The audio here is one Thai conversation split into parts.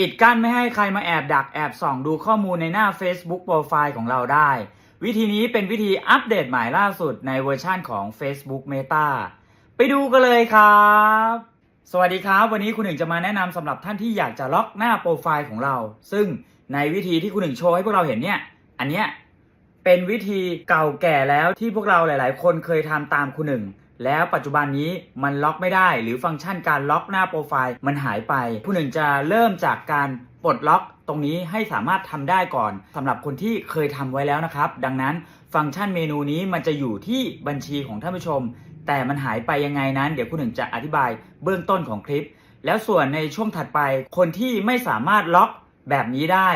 ปิดกั้นไม่ให้ใครมาแอบดักแอบส่องดูข้อมูลในหน้า Facebook โปรไฟล์ของเราได้ วิธีนี้เป็นวิธีอัปเดตใหม่ล่าสุดในเวอร์ชั่นของ Facebook Meta ไปดูกันเลยครับ สวัสดีครับ วันนี้คุณหนึ่งจะมาแนะนำสำหรับท่านที่อยากจะล็อกหน้าโปรไฟล์ของเรา ซึ่งในวิธีที่คุณหนึ่งโชว์ให้พวกเราเห็นเนี่ย อันเนี้ยเป็นวิธีเก่าแก่แล้วที่พวกเราหลาย ๆ คนเคยทำตามคุณหนึ่ง แล้วปัจจุบันนี้มันล็อกไม่ได้ หรือฟังก์ชันการล็อกหน้าโปรไฟล์มันหายไป ผู้หนึ่งจะเริ่มจากการปลดล็อกตรงนี้ให้สามารถทำได้ก่อนสำหรับคนที่เคยทำไว้แล้วนะครับ ดังนั้นฟังก์ชันเมนูนี้มันจะอยู่ที่บัญชีของท่านผู้ชม แต่มันหายไปยังไงนั้น เดี๋ยวคุณหนึ่งจะอธิบายเบื้องต้นของคลิป แล้วส่วนในช่วงถัดไป คนที่ไม่สามารถล็อกแบบนี้ได้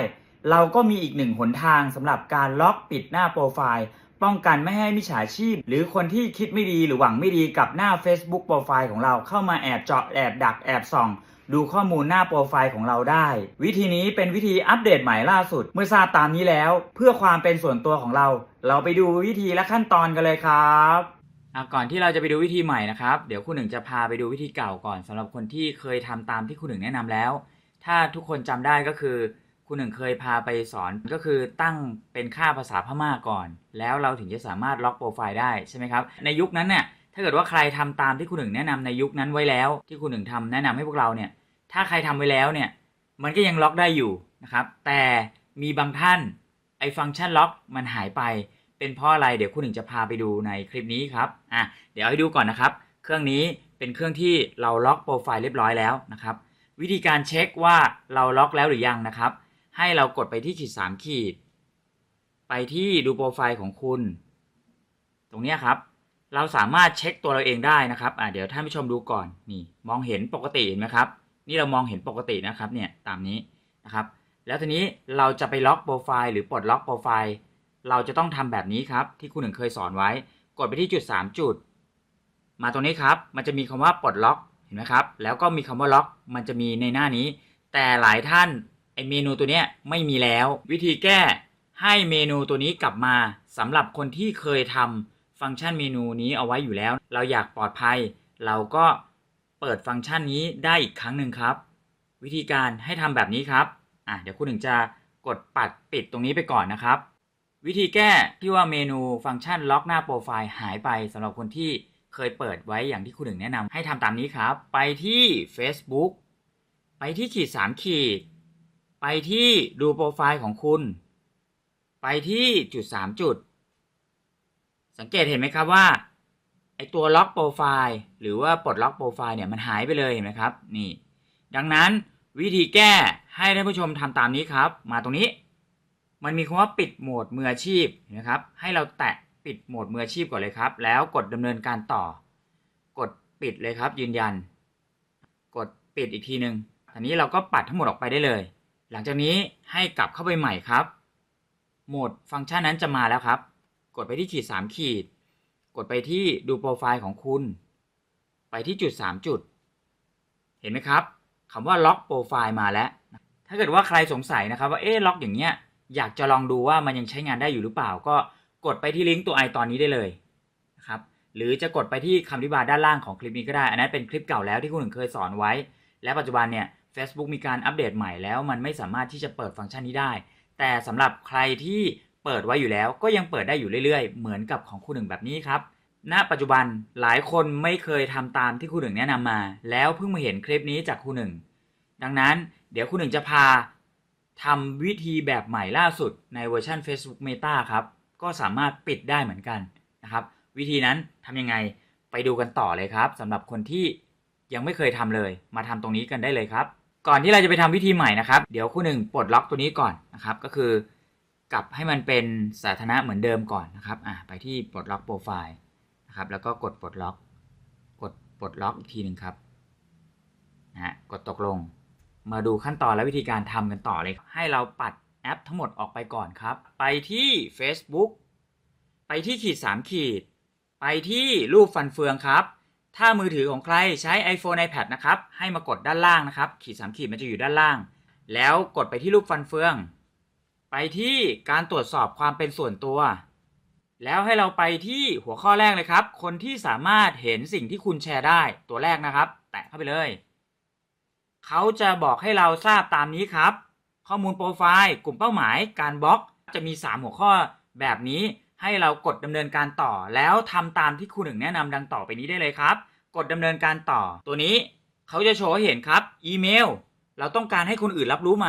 เราก็มีอีกหนึ่งหนทางสำหรับการล็อกปิดหน้าโปรไฟล์ ป้องกันไม่ให้มิจฉาชีพ หรือคนที่คิดไม่ดีหรือหวังไม่ดีกับหน้า Facebook โปรไฟล์ของเราเข้ามาแอบเจาะแอบดักแอบส่อง ดูข้อมูลหน้าโปรไฟล์ของเราได้ วิธีนี้เป็นวิธีอัปเดตใหม่ล่าสุด เมื่อทราบตามนี้แล้ว เพื่อความเป็นส่วนตัวของเรา เราไปดูวิธีและขั้นตอนกันเลยครับก่อนที่เราจะไปดูวิธีใหม่นะครับ เดี๋ยวคุณหนึ่งจะพาไปดูวิธีเก่าก่อนสำหรับคนที่เคยทำตามที่คุณหนึ่งแนะนำแล้ว ถ้าทุกคนจำได้ก็คือ คุณหนึ่งเคยพาไปสอนก็คือตั้งเป็นค่าภาษาพม่าก่อน แล้วเราถึงจะสามารถล็อกโปรไฟล์ได้ใช่ไหมครับ ในยุคนั้นเนี่ยถ้าเกิดว่าใครทำตามที่คุณหนึ่งแนะนำในยุคนั้นไว้แล้ว ที่คุณหนึ่งทำแนะนำให้พวกเราเนี่ยถ้าใครทำไว้แล้วเนี่ยมันก็ยังล็อกได้อยู่นะครับแต่มีบางท่านไอ้ฟังก์ชันล็อกมันหายไป เป็นเพราะอะไรเดี๋ยวคุณหนึ่งจะพาไปดูในคลิปนี้ครับอะเดี๋ยวให้ดูก่อนนะครับ เครื่องนี้เป็นเครื่องที่เราล็อกโปรไฟล์เรียบร้อยแล้วนะครับวิธีการเช็คว่าเราล็อกแล้วหรือยังนะครับ ให้เรากดไปที่ขีด 3 ขีด ไปที่ดูโปรไฟล์ของคุณ ตรงนี้ครับ เราสามารถเช็คตัวเราเองได้นะครับอะเดี๋ยวท่านผู้ชมดูก่อนนี่มองเห็นปกติเห็นไหมครับ นี่เรามองเห็นปกตินะครับเนี่ยตามนี้นะครับ แล้วทีนี้เราจะไปล็อกโปรไฟล์หรือปลดล็อกโปรไฟล์เราจะต้องทำแบบนี้ครับ ที่คุณหนึ่งเคยสอนไว้ กดไปที่จุด 3 จุด มาตรงนี้ครับ มันจะมีคำว่าปลดล็อกเห็นไหมครับ แล้วก็มีคำว่าล็อก มันจะมีในหน้านี้ แต่หลายท่าน เมนูตัวเนี้ยไม่มีแล้ว วิธีแก้ให้เมนูตัวนี้กลับมาสำหรับคนที่เคยทำฟังก์ชันเมนูนี้เอาไว้อยู่แล้ว เราอยากปลอดภัย เราก็เปิดฟังก์ชันนี้ได้อีกครั้งหนึ่งครับ วิธีการให้ทำแบบนี้ครับอะเดี๋ยวคุณหนึ่งจะกดปัดปิดตรงนี้ไปก่อนนะครับ วิธีแก้ที่ว่าเมนูฟังก์ชันล็อกหน้าโปรไฟล์หายไปสำหรับคนที่เคยเปิดไว้อย่างที่คุณหนึ่งแนะนำให้ทำตามนี้ครับ ไปที่ Facebook ไปที่ขีด3ขีด ไปที่ดูโปรไฟล์ของคุณ ไปที่จุด 3 จุด สังเกตเห็นไหมครับว่าไอตัวล็อกโปรไฟล์หรือว่าปลดล็อกโปรไฟล์เนี่ยมันหายไปเลยเห็นไหมครับนี่ดังนั้นวิธีแก้ให้ท่านผู้ชมทำตามนี้ครับ มาตรงนี้ มันมีคำว่าปิดโหมดมืออาชีพนะครับ ให้เราแตะปิดโหมดมืออาชีพก่อนเลยครับ แล้วกดดำเนินการต่อ กดปิดเลยครับยืนยัน กดปิดอีกทีหนึ่งทีนี้เราก็ปัดทั้งหมดออกไปได้เลย หลังจากนี้ให้กลับเข้าไปใหม่ครับ โหมดฟังก์ชันนั้นจะมาแล้วครับ กดไปที่ขีด 3 ขีด กดไปที่ดูโปรไฟล์ของคุณ ไปที่จุด 3 จุด เห็นไหมครับคำว่าล็อกโปรไฟล์มาแล้ว ถ้าเกิดว่าใครสงสัยนะครับว่าเอ๊ะล็อกอย่างเงี้ยอยากจะลองดูว่ามันยังใช้งานได้อยู่หรือเปล่า ก็กดไปที่ลิงก์ตัวไอตอนนี้ได้เลยนะครับหรือจะกดไปที่คำอธิบายด้านล่างของคลิปนี้ก็ได้ อันนั้นเป็นคลิปเก่าแล้วที่คุณหนึ่งเคยสอนไว้ และปัจจุบันเนี่ย Facebook มีการอัปเดตใหม่แล้ว มันไม่สามารถที่จะเปิดฟังก์ชันนี้ได้ แต่สำหรับใครที่เปิดไว้อยู่แล้วก็ยังเปิดได้อยู่เรื่อยๆ เหมือนกับของคุณหนึ่งแบบนี้ครับณปัจจุบันหลายคนไม่เคยทำตามที่คุณหนึ่งแนะนำมา แล้วเพิ่งมาเห็นคลิปนี้จากคุณหนึ่งดังนั้นเดี๋ยวคุณหนึ่งจะพาทำวิธีแบบใหม่ล่าสุดในเวอร์ชัน Facebook Meta ครับ ก็สามารถปิดได้เหมือนกันนะครับ วิธีนั้นทำยังไงไปดูกันต่อเลยครับสำหรับคนที่ยังไม่เคยทำเลย มาทำตรงนี้กันได้เลยครับ ก่อนที่เราจะไปทำวิธีใหม่นะครับ เดี๋ยวคุณหนึ่งปลดล็อกตัวนี้ก่อนนะครับ ก็คือกลับให้มันเป็นสาธารณะเหมือนเดิมก่อนนะครับอะไปที่ปลดล็อกโปรไฟล์นะครับ แล้วก็กดปลดล็อก กดปลดล็อกอีกทีหนึ่งครับนะฮะกดตกลง มาดูขั้นตอนและวิธีการทำกันต่อเลย ให้เราปัดแอปทั้งหมดออกไปก่อนครับ ไปที่ Facebook ไปที่ขีด3ขีด ไปที่รูปฟันเฟืองครับ ถ้ามือถือของใครใช้ iPhone iPad นะครับ ให้มากดด้านล่างนะครับ ขีด3ขีดมันจะอยู่ด้านล่าง แล้วกดไปที่รูปฟันเฟือง ไปที่การตรวจสอบความเป็นส่วนตัว แล้วให้เราไปที่หัวข้อแรกเลยครับ คนที่สามารถเห็นสิ่งที่คุณแชร์ได้ตัวแรกนะครับ แตะเข้าไปเลย เขาจะบอกให้เราทราบตามนี้ครับ ข้อมูลโปรไฟล์ กลุ่มเป้าหมาย การบล็อก จะมี 3 หัวข้อแบบนี้ ให้เรากดดำเนินการต่อ แล้วทำตามที่ครูหนึ่งแนะนำดังต่อไปนี้ได้เลยครับ กดดำเนินการต่อ ตัวนี้เขาจะโชว์ให้เห็นครับอีเมล เราต้องการให้คนอื่นรับรู้ไหม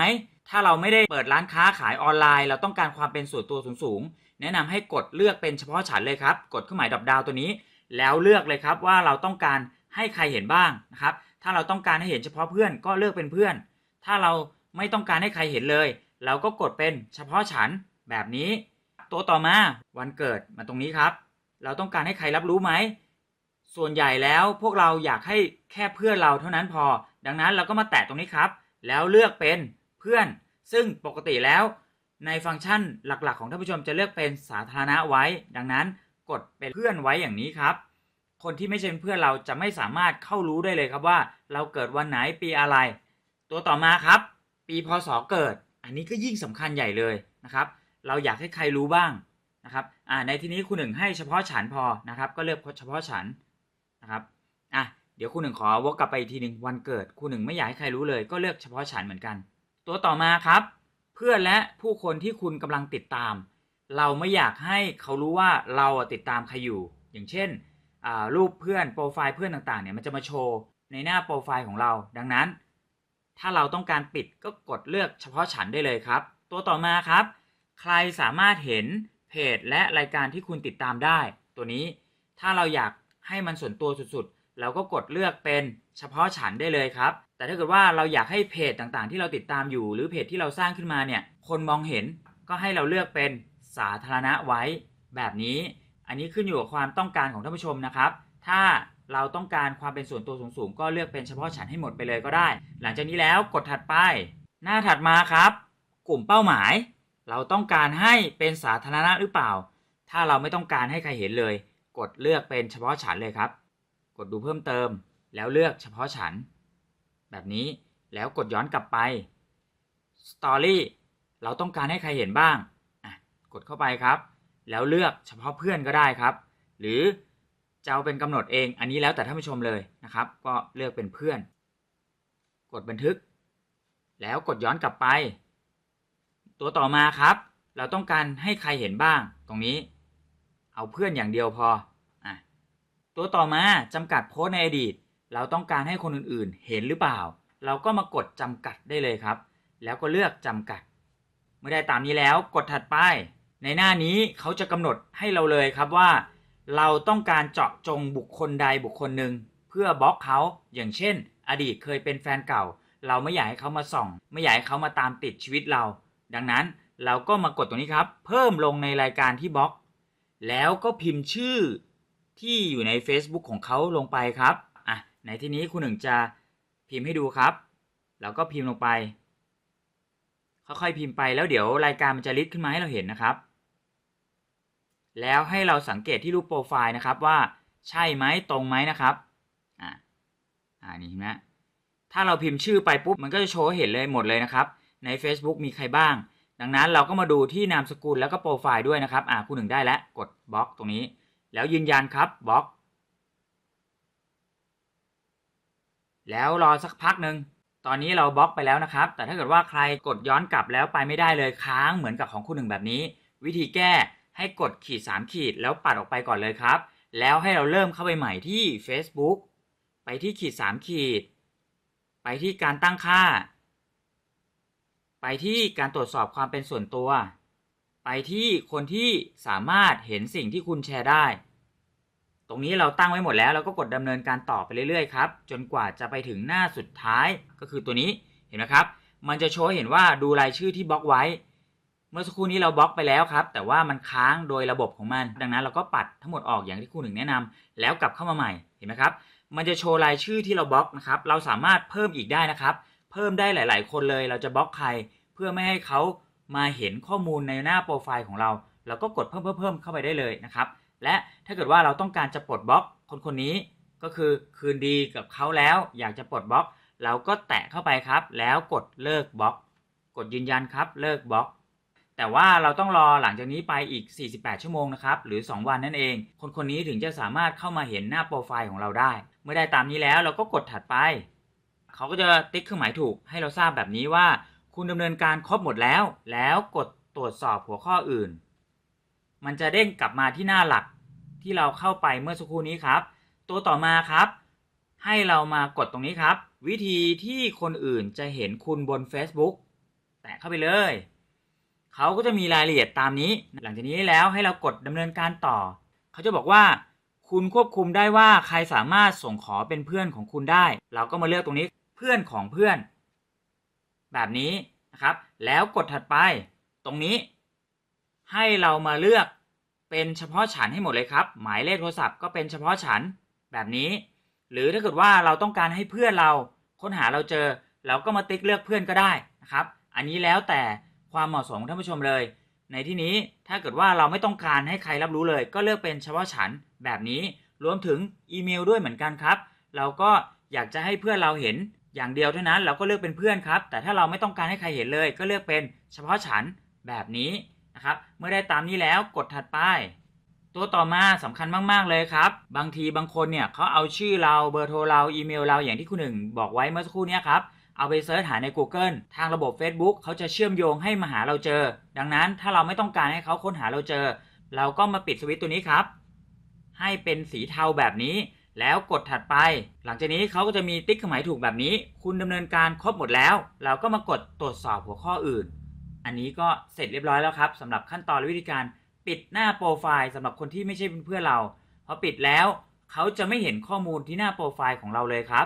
ถ้าเราไม่ได้เปิดร้านค้าขายออนไลน์ เราต้องการความเป็นส่วนตัวสูงๆ แนะนำให้กดเลือกเป็นเฉพาะฉันเลยครับ กดเครื่องหมายดอกดาวตัวนี้ แล้วเลือกเลยครับว่าเราต้องการให้ใครเห็นบ้างนะครับ ถ้าเราต้องการให้เห็นเฉพาะเพื่อนก็เลือกเป็นเพื่อน ถ้าเราไม่ต้องการให้ใครเห็นเลย เราก็กดเป็นเฉพาะฉันแบบนี้ ตัวต่อมาวันเกิดมาตรงนี้ครับ เราต้องการให้ใครรับรู้ไหม ส่วนใหญ่แล้วพวกเราอยากให้แค่เพื่อนเราเท่านั้นพอ ดังนั้นเราก็มาแตะตรงนี้ครับ แล้วเลือกเป็นเพื่อน ซึ่งปกติแล้ว ในฟังก์ชันหลักๆ ของท่านผู้ชมจะเลือกเป็นสาธารณะไว้ ดังนั้นกดเป็นเพื่อนไว้อย่างนี้ครับ คนที่ไม่ใช่เพื่อนเราจะไม่สามารถเข้ารู้ได้เลยครับว่า เราเกิดวันไหนปีอะไร ตัวต่อมาครับ ปีพศเกิด อันนี้ก็ยิ่งสำคัญใหญ่เลยนะครับ เราอยากให้ใครรู้บ้างนะครับอ่าในที่นี้คุณหนึ่งให้เฉพาะฉันพอนะครับ ก็เลือกเฉพาะฉันนะครับอะเดี๋ยวคุณหนึ่งขอวกกลับไปอีกทีหนึ่งวันเกิดคุณหนึ่งไม่อยากให้ใครรู้เลย ก็เลือกเฉพาะฉันเหมือนกัน ตัวต่อมาครับ เพื่อนและผู้คนที่คุณกำลังติดตาม เราไม่อยากให้เขารู้ว่าเราติดตามใครอยู่ อย่างเช่นรูปเพื่อนโปรไฟล์เพื่อนต่างๆเนี่ยมันจะมาโชว์ในหน้าโปรไฟล์ของเรา ดังนั้น ถ้าเราต้องการปิดก็กดเลือกเฉพาะฉันได้เลยครับ ตัวต่อมาครับ ใครสามารถเห็นเพจและรายการที่คุณติดตามได้ ตัวนี้ถ้าเราอยากให้มันส่วนตัวสุดๆ เราก็กดเลือกเป็นเฉพาะฉันได้เลยครับ แต่ถ้าเกิดว่าเราอยากให้เพจต่างๆ ที่เราติดตามอยู่ หรือเพจที่เราสร้างขึ้นมาเนี่ยคนมองเห็นก็ให้เราเลือกเป็นสาธารณะไว้ แบบนี้ อันนี้ขึ้นอยู่กับความต้องการของท่านผู้ชมนะครับ ถ้าเราต้องการความเป็นส่วนตัวสูงๆ ก็เลือกเป็นเฉพาะฉันให้หมดไปเลยก็ได้ หลังจากนี้แล้วกดถัดไป หน้าถัดมาครับ กลุ่มเป้าหมาย เราต้องการให้เป็นสาธารณะหรือเปล่า ถ้าเราไม่ต้องการให้ใครเห็นเลย กดเลือกเป็นเฉพาะฉันเลยครับ กดดูเพิ่มเติม แล้วเลือกเฉพาะฉัน แบบนี้แล้วกดย้อนกลับไป Story เราต้องการให้ใครเห็นบ้าง กดเข้าไปครับ แล้วเลือกเฉพาะเพื่อนก็ได้ครับ หรือจะเอาเป็นกำหนดเอง อันนี้แล้วแต่ท่านผู้ชมเลยนะครับ ก็เลือกเป็นเพื่อน กดบันทึก แล้วกดย้อนกลับไป ตัวต่อมาครับ เราต้องการให้ใครเห็นบ้าง ตรงนี้ เอาเพื่อนอย่างเดียวพออะตัวต่อมาจำกัดโพสในอดีต เราต้องการให้คนอื่นๆ เห็นหรือเปล่า เราก็มากดจำกัดได้เลยครับ แล้วก็เลือกจำกัด เมื่อได้ตามนี้แล้วกดถัดไป ในหน้านี้เขาจะกำหนดให้เราเลยครับว่า เราต้องการเจาะจงบุคคลใดบุคคลหนึ่งเพื่อบล็อกเขาอย่างเช่น อดีตเคยเป็นแฟนเก่า เราไม่อยากให้เขามาส่อง ไม่อยากให้เขามาตามติดชีวิตเรา ดังนั้นเราก็มากดตรงนี้ครับ เพิ่มลงในรายการที่บล็อก แล้วก็พิมพ์ชื่อที่อยู่ใน Facebook ของเขาลงไปครับอะในที่นี้คุณหนึ่งจะพิมพ์ให้ดูครับ แล้วก็พิมพ์ลงไป ค่อยๆพิมพ์ไปแล้วเดี๋ยวรายการมันจะลิสต์ขึ้นมาให้เราเห็นนะครับ แล้วให้เราสังเกตที่รูปโปรไฟล์นะครับว่าใช่ไหมตรงไหมนะครับอ่าอ่านี่เห็นไหมถ้าเราพิมพ์ชื่อไปปุ๊บมันก็จะโชว์เห็นเลยหมดเลยนะครับ ใน Facebook มีใครบ้าง ดังนั้นเราก็มาดูที่นามสกุลแล้วก็โปรไฟล์ด้วยนะครับ อ่าคุณหนึ่งได้แล้วกดบล็อกตรงนี้ แล้วยืนยันครับบล็อก แล้วรอสักพักหนึ่งตอนนี้เราบล็อกไปแล้วนะครับ แต่ถ้าเกิดว่าใครกดย้อนกลับแล้วไปไม่ได้เลยค้างเหมือนกับของคุณหนึ่งแบบนี้ วิธีแก้ให้กดขีด 3 ขีดแล้วปัดออกไปก่อนเลยครับ แล้วให้เราเริ่มเข้าไปใหม่ที่ Facebook ไปที่ขีด 3 ขีด ไปที่การตั้งค่า ไปที่การตรวจสอบความเป็นส่วนตัว ไปที่คนที่สามารถเห็นสิ่งที่คุณแชร์ได้ ตรงนี้เราตั้งไว้หมดแล้วเราก็กดดำเนินการต่อไปเรื่อยๆครับ จนกว่าจะไปถึงหน้าสุดท้ายก็คือตัวนี้เห็นไหมครับ มันจะโชว์เห็นว่าดูรายชื่อที่บล็อกไว้ เมื่อสักครู่นี้เราบล็อกไปแล้วครับ แต่ว่ามันค้างโดยระบบของมัน ดังนั้นเราก็ปัดทั้งหมดออกอย่างที่ครูหนึ่งแนะนำแล้วกลับเข้ามาใหม่เห็นไหมครับ มันจะโชว์รายชื่อที่เราบล็อกนะครับ เราสามารถเพิ่มอีกได้นะครับ เพิ่มได้หลาย ๆ คนเลย เราจะบล็อกใคร เพื่อไม่ให้เขามาเห็นข้อมูลในหน้าโปรไฟล์ของเรา เราก็กดเพิ่มเพิ่มเพิ่มเข้าไปได้เลยนะครับ และถ้าเกิดว่าเราต้องการจะปลดบล็อกคนคนนี้ก็คือคืนดีกับเขาแล้วอยากจะปลดบล็อก เราก็แตะเข้าไปครับ แล้วกดเลิกบล็อก กดยืนยันครับเลิกบล็อก แต่ว่าเราต้องรอหลังจากนี้ไปอีก 48 ชั่วโมงนะครับหรือ 2 วันนั่นเอง คนคนนี้ถึงจะสามารถเข้ามาเห็นหน้าโปรไฟล์ของเราได้ เมื่อได้ตามนี้แล้วเราก็กดถัดไป เขาก็จะติ๊กเครื่องหมายถูกให้เราทราบแบบนี้ว่า คุณดำเนินการครบหมดแล้ว แล้วกดตรวจสอบหัวข้ออื่น มันจะเด้งกลับมาที่หน้าหลักที่เราเข้าไปเมื่อสักครู่นี้ครับ ตัวต่อมาครับ ให้เรามากดตรงนี้ครับ วิธีที่คนอื่นจะเห็นคุณบน Facebook แตะเข้าไปเลยเขาก็จะมีรายละเอียดตามนี้ หลังจากนี้แล้วให้เรากดดำเนินการต่อ เขาจะบอกว่า คุณควบคุมได้ว่าใครสามารถส่งขอเป็นเพื่อนของคุณได้ เราก็มาเลือกตรงนี้ พื่อนของเพื่อน แบบนี้นะครับ แล้วกดถัดไปตรงนี้ ให้เรามาเลือกเป็นเฉพาะฉันให้หมดเลยครับ หมายเลขโทรศัพท์ก็เป็นเฉพาะฉันแบบนี้ หรือถ้าเกิดว่าเราต้องการให้เพื่อนเราค้นหาเราเจอ เราก็มาติ๊กเลือกเพื่อนก็ได้นะครับ อันนี้แล้วแต่ความเหมาะสมท่านผู้ชมเลย ในที่นี้ถ้าเกิดว่าเราไม่ต้องการให้ใครรับรู้เลย ก็เลือกเป็นเฉพาะฉันแบบนี้รวมถึงอีเมลด้วยเหมือนกันครับ เราก็อยากจะให้เพื่อนเราเห็น อย่างเดียวเท่านั้นเราก็เลือกเป็นเพื่อนครับ แต่ถ้าเราไม่ต้องการให้ใครเห็นเลย ก็เลือกเป็นเฉพาะฉันแบบนี้นะครับ เมื่อได้ตามนี้แล้วกดถัดไป ตัวต่อมาสำคัญมากๆเลยครับ บางทีบางคนเนี่ยเขาเอาชื่อเราเบอร์โทรเราอีเมลเราอย่างที่คุณหนึ่งบอกไว้เมื่อสักครู่นี้ครับเอาไปเซิร์ชหาใน Google ทางระบบ Facebook เขาจะเชื่อมโยงให้มาหาเราเจอ ดังนั้นถ้าเราไม่ต้องการให้เขาค้นหาเราเจอ เราก็มาปิดสวิตช์ตัวนี้ครับ ให้เป็นสีเทาแบบนี้ แล้วกดถัดไป หลังจากนี้เขาก็จะมีติ๊กเครื่องหมายถูกแบบนี้ คุณดำเนินการครบหมดแล้ว เราก็มากดตรวจสอบหัวข้ออื่น อันนี้ก็เสร็จเรียบร้อยแล้วครับสำหรับขั้นตอนและวิธีการปิดหน้าโปรไฟล์สำหรับคนที่ไม่ใช่เพื่อนเราพอปิดแล้วเขาจะไม่เห็นข้อมูลที่หน้าโปรไฟล์ของเราเลยครับ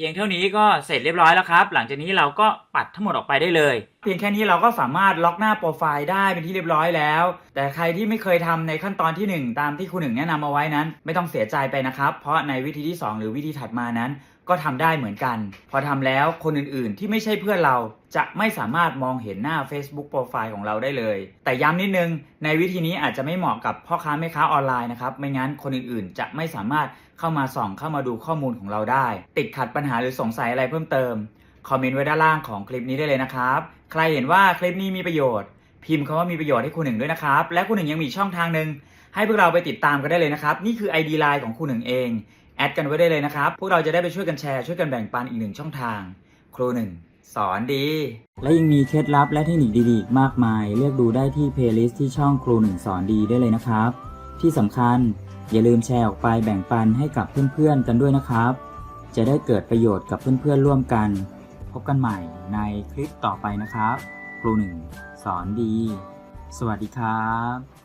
พียงเท่านี้ก็เสร็จเรียบร้อยแล้วครับ หลังจากนี้เราก็ปัดทั้งหมดออกไปได้เลย เพียงแค่นี้เราก็สามารถล็อกหน้าโปรไฟล์ได้เป็นที่เรียบร้อยแล้ว แต่ใครที่ไม่เคยทำในขั้นตอนที่ 1 ตามที่คุณหนึ่งแนะนำเอาไว้นั้น ไม่ต้องเสียใจไปนะครับ เพราะในวิธีที่ 2 หรือวิธีถัดมานั้น ก็ทำได้เหมือนกัน พอทำแล้วคนอื่นๆ ที่ไม่ใช่เพื่อนเราจะไม่สามารถมองเห็นหน้า Facebook โปรไฟล์ของเราได้เลย แต่ย้ำนิดนึง ในวิธีนี้อาจจะไม่เหมาะกับพ่อค้าแม่ค้าออนไลน์นะครับ ไม่งั้นคนอื่นๆ จะไม่สามารถเข้ามาส่องเข้ามาดูข้อมูลของเราได้ ติดขัดปัญหาหรือสงสัยอะไรเพิ่มเติม คอมเมนต์ไว้ด้านล่างของคลิปนี้ได้เลยนะครับ ใครเห็นว่าคลิปนี้มีประโยชน์ พิมพ์คำว่ามีประโยชน์ให้คุณหนึ่งด้วยนะครับ และคุณหนึ่งยังมีช่องทางหนึ่งให้พวกเราไปติดตามกันได้เลยนะครับ นี่คือ ID Line ของคุณหนึ่งเอง แอดกันไว้ได้เลยนะครับ พวกเราจะได้ไปช่วยกันแชร์ช่วยกันแบ่งปันอีกหนึ่งช่องทาง ครูหนึ่งสอนดี และยังมีเคล็ดลับและเทคนิคดีๆอีกมากมาย เลือกดูได้ที่เพลย์ลิสต์ที่ช่องครูหนึ่งสอนดีได้เลยนะครับ ที่สำคัญอย่าลืมแชร์ออกไปแบ่งปันให้กับเพื่อนๆกันด้วยนะครับ จะได้เกิดประโยชน์กับเพื่อนๆร่วมกัน พบกันใหม่ในคลิปต่อไปนะครับ ครูหนึ่งสอนดี สวัสดีครับ